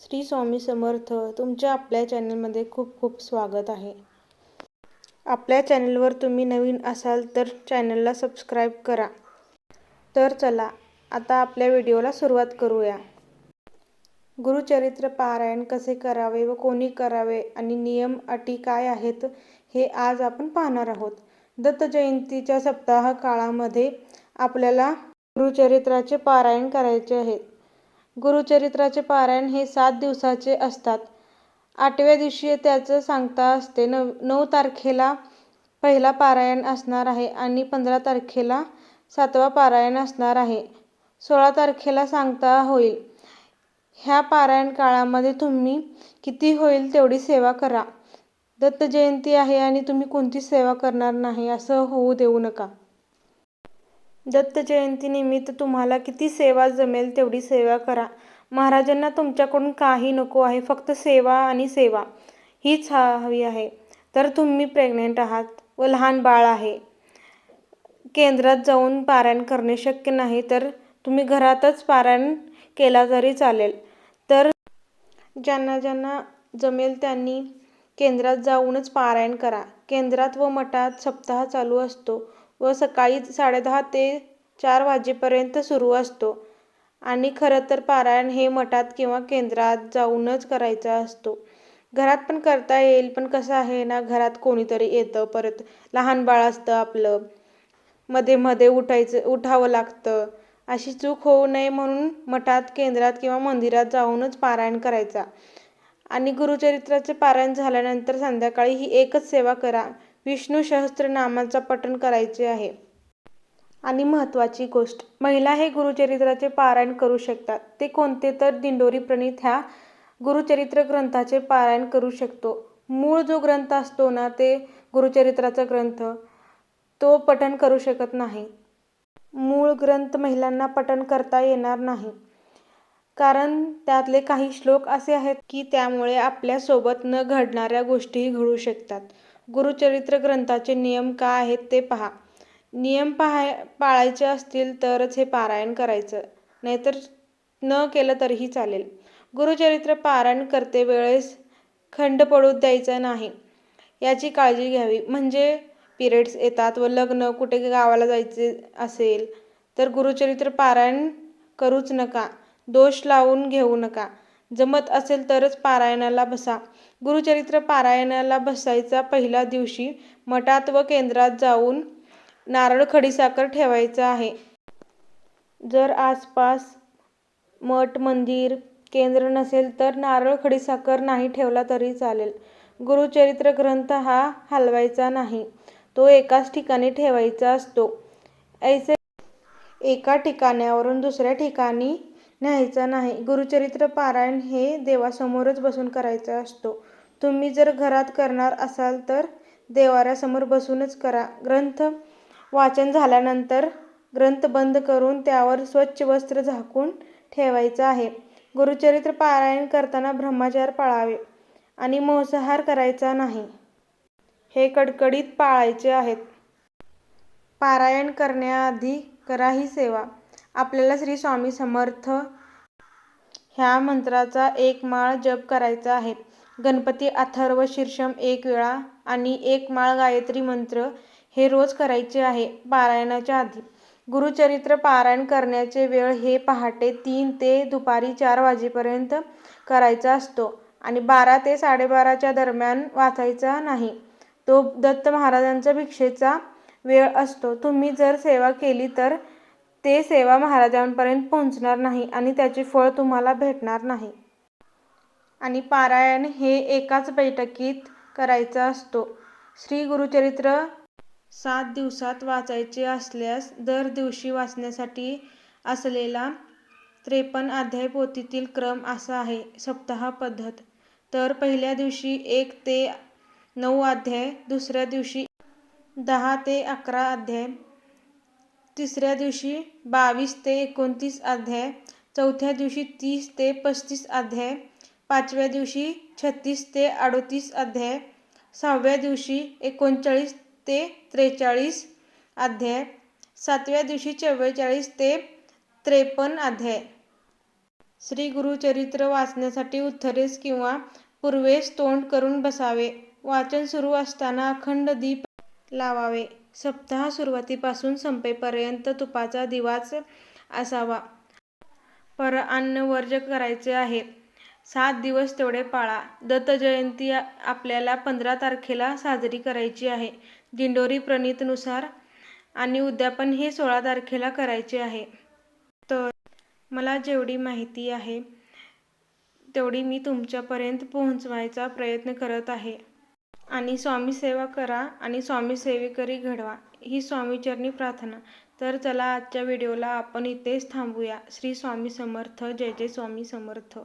श्री स्वामी समर्थ तुमच्या आपल्या चॅनलमध्ये खूप खूप स्वागत आहे. आपल्या चॅनलवर तुम्ही नवीन असाल तर चॅनलला सबस्क्राईब करा. तर चला आता आपल्या व्हिडिओला सुरुवात करूया. गुरुचरित्र पारायण कसे करावे व कोणी करावे आणि नियम अटी काय आहेत हे आज आपण पाहणार आहोत. दत्त जयंतीच्या सप्ताह काळामध्ये आपल्याला गुरुचरित्राचे पारायण करायचे आहेत गुरुचरित्राचे पारायण हे सात दिवसाचे असतात. आठव्या दिवशी त्याचं सांगता असते नव नऊ तारखेला पहिला पारायण असणार आहे आणि पंधरा तारखेला सातवा पारायण असणार आहे. सोळा तारखेला सांगता होईल. ह्या पारायण काळामध्ये तुम्ही किती होईल तेवढी सेवा करा. दत्त जयंती आहे आणि तुम्ही कोणती सेवा करणार नाही असं होऊ देऊ नका. दत्त जयंतीनिमित्त तुम्हाला किती सेवा जमेल तेवढी सेवा करा. महाराजांना तुमच्याकडून काही नको आहे फक्त सेवा आणि सेवा. हीच हवी आहे. तर तुम्ही प्रेग्नेंट आहात व लहान बाळ आहे. केंद्रात जाऊन पारायण करणे शक्य नाही तर तुम्ही घरातच पारायण केला तरी चालेल. तर ज्यांना ज्यांना जमेल त्यांनी केंद्रात जाऊनच पारायण करा. केंद्रात व मठात सप्ताह चालू असतो. व सकाळी साडेदहा ते चार वाजेपर्यंत सुरू असतो. आणि खरं तर पारायण हे मठात किंवा केंद्रात जाऊनच करायचा असतो. घरात पण करता येईल पण कसं आहे ना घरात कोणीतरी येतं परत लहान बाळ असतं आपलं. मध्ये मध्ये उठायचं उठावं लागतं. अशी चूक होऊ नये म्हणून मठात केंद्रात किंवा मंदिरात जाऊनच पारायण करायचा. आणि गुरुचरित्राचे पारायण झाल्यानंतर संध्याकाळी ही एकच सेवा करा. विष्णू सहस्त्रनामाचा पठण करायचे आहे. आणि महत्त्वाची गोष्ट महिला हे गुरुचरित्राचे पारायण करू शकतात. ते कोणते तर दिंडोरी प्रणित ह्या गुरुचरित्र ग्रंथाचे पारायण करू शकतो. मूळ जो ग्रंथ असतो ना ते गुरुचरित्राचा ग्रंथ तो पठण करू शकत नाही. मूळ ग्रंथ महिलांना पठण करता येणार नाही. कारण त्यातले काही श्लोक असे आहेत की त्यामुळे आपल्यासोबत न घडणाऱ्या गोष्टीही घडू शकतात. गुरुचरित्र ग्रंथाचे नियम काय आहेत ते पहा. नियम पाहाय पाळायचे असतील तरच हे पारायण करायचं नाहीतर न केलं तरीही चालेल. गुरुचरित्र पारायण करते वेळेस खंड पडू द्यायचा नाही. याची काळजी घ्यावी. म्हणजे पिरियड्स येतात व लग्न कुठे गावाला जायचे असेल तर गुरुचरित्र पारायण करूच नका. दोष लावून घेऊ नका. जमत असेल तरच पारायणाला बसा. गुरुचरित्र पारायणाला बसायचा पहिल्या दिवशी मठात व केंद्रात जाऊन नारळ खडीसाखर ठेवायचा आहे. जर आसपास मठ मंदिर केंद्र नसेल तर नारळ खडीसाखर नाही ठेवला तरी चालेल. गुरुचरित्र ग्रंथ हा हलवायचा नाही. तो एकाच ठिकाणी ठेवायचा असतो. ऐसे एका ठिकाणावरून दुसऱ्या ठिकाणी न्यायचा नाही. गुरुचरित्र पारायण हे देवासमोरच बसून करायचा असतो. तुम्ही जर घरात करणार असाल तर देवाऱ्यासमोर बसूनच करा. ग्रंथ वाचन झाल्यानंतर ग्रंथ बंद करून त्यावर स्वच्छ वस्त्र झाकून ठेवायचं आहे. गुरुचरित्र पारायण करताना ब्रह्मचार पाळावे आणि मांसाहार करायचा नाही. हे कडकडीत पाळायचे आहेत. पारायण करण्याआधी करा ही सेवा. आपल्याला श्री स्वामी समर्थ ह्या मंत्राचा एक माळ जप करायचा आहे. गणपती अथर्व शीर्षम एक वेळा आणि एक माळ गायत्री मंत्र हे रोज करायचे आहे पारायणाच्या आधी. गुरुचरित्र पारायण करण्याचे वेळ हे पहाटे तीन ते दुपारी चार वाजेपर्यंत करायचा असतो आणि बारा ते साडेबाराच्या दरम्यान वाचायचा नाही. तो दत्त महाराजांचा भिक्षेचा वेळ असतो. तुम्ही जर सेवा केली तर ते सेवा महाराजांपर्यंत पोहोचणार नाही आणि त्याचे फळ तुम्हाला भेटणार नाही. आणि पारायण हे एकाच बैठकीत करायचा असतो. श्री गुरुचरित्र सात दिवसात वाचायचे असल्यास दर दिवशी वाचण्यासाठी असलेला त्रेपन्न अध्याय पोथीतील क्रम असा आहे. सप्ताह पद्धत. तर पहिल्या दिवशी एक ते नऊ अध्याय दुसऱ्या दिवशी दहा ते अकरा अध्याय तिसऱ्या दिवशी बावीस ते एकोणतीस अध्याय चौथ्या दिवशी तीस ते पस्तीस अध्याय पाचव्या दिवशी छत्तीस ते अडोतीस अध्याय सहाव्या दिवशी एकोणचाळीस ते त्रेचाळीस अध्याय सातव्या दिवशी चव्वेचाळीस ते त्रेपन्न अध्याय श्री गुरुचरित्र वाचण्यासाठी उत्तरेस किंवा पूर्वेस तोंड करून बसावे. वाचन सुरू असताना अखंड दीप लावावे. सप्ताह सुरुवातीपासून संपेपर्यंत तुपाचा दिवाच असावा. परअन्न वर्ज्य करायचे आहे. सात दिवस तेवढे पाळा. दत्तजयंती आपल्याला पंधरा तारखेला साजरी करायची आहे. दिंडोरी प्रणीतनुसार आणि उद्यापन हे सोळा तारखेला करायचे आहे. तर मला जेवढी माहिती आहे तेवढी मी तुमच्यापर्यंत पोहोचवायचा प्रयत्न करत आहे. आणि स्वामी सेवा करा आणि स्वामीसेवेकरी घडवा ही स्वामीचरणी प्रार्थना. तर चला आजच्या व्हिडिओला आपण इथेच थांबूया. श्री स्वामी समर्थ. जय जय स्वामी समर्थ.